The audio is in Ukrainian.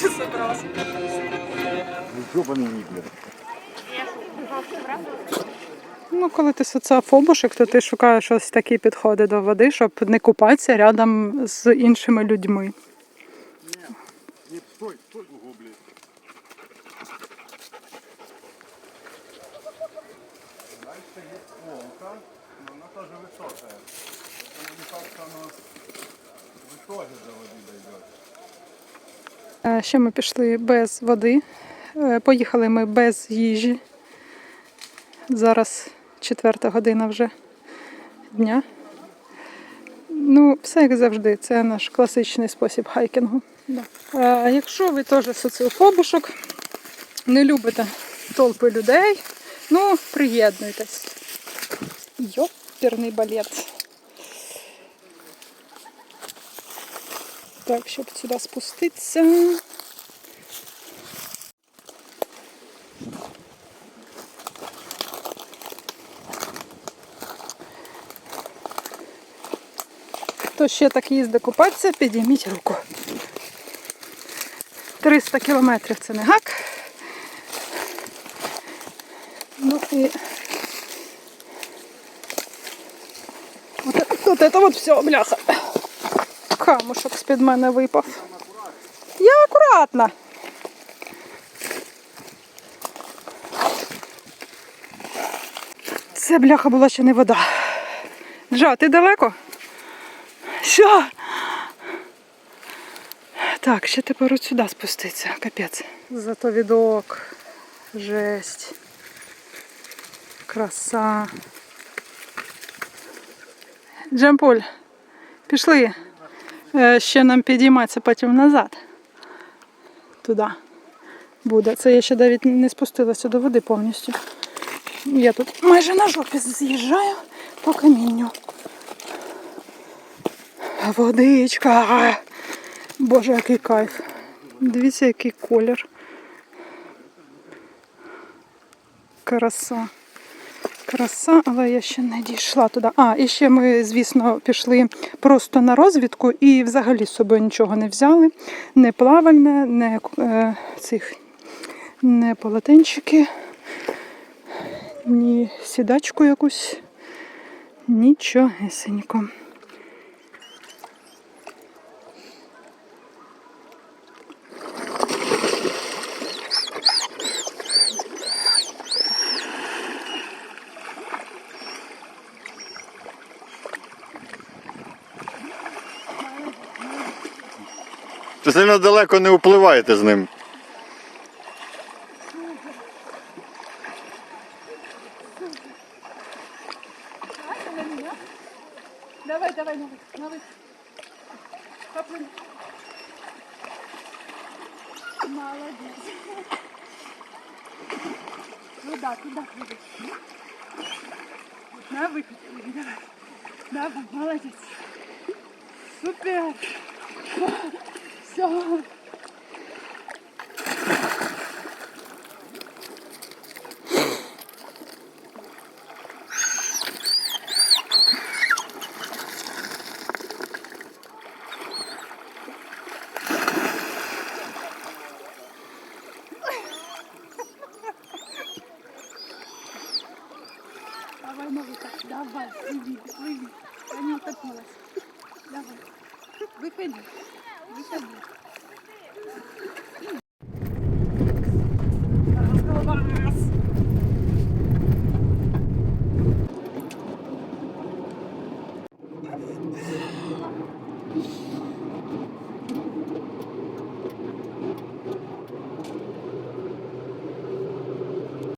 короче, собрался. Жопаний вік, блядь. Ну, коли ти соціофобушек, то ти шукаєш ось такі підходи до води, щоб не купатися рядом з іншими людьми. Ні, стой, стой, ого, блядь. Дальше є полка, но вона теж висока. Вона не так само в итоге до води дойдет. Е, Ще ми пішли без води. Е, Поїхали ми без їжі. Зараз четверта година вже дня. Ну, все як завжди, це наш класичний спосіб хайкінгу. Да. А якщо ви теж соціофобушок, не любите толпи людей, ну, приєднуйтесь. Йоперний балет. Так, щоб сюди спуститися. Хто ще так їздить купатися, підійміть руку. 300 кілометрів це не гак. Ну і от, от це от все, бляха. Камушок з-під мене випав. Я акуратна. Це бляха була ще не вода. Джа, ти далеко? Що? Так, ще тепер от сюди спуститься, капець. Зато відок. Жесть. Краса. Джамполь, пішли. Е, Ще нам підійматися потім назад. Туди буде. Це я ще навіть не спустилася до води повністю. Я тут майже на жопі з'їжджаю по камінню. Водичка. Боже, який кайф. Дивіться, який колір. Краса. Краса, але я ще не дійшла туди. А, і ще ми, звісно, пішли просто на розвідку і взагалі з собою нічого не взяли. Не плавальне, не е, цих не полотенчики, ні сідачку якусь. Нічогесенько. Ти сильно далеко не впливаєте з ним. Давай, давай, давай, давай. Поплыли. Молодец. Ну да, туда прыгай. На выход. Давай. Давай, молодец. Супер. Все. Давай, новика, давай, плыви, плыви. Я не утопилась. Давай. Выходи, выходи. すいません。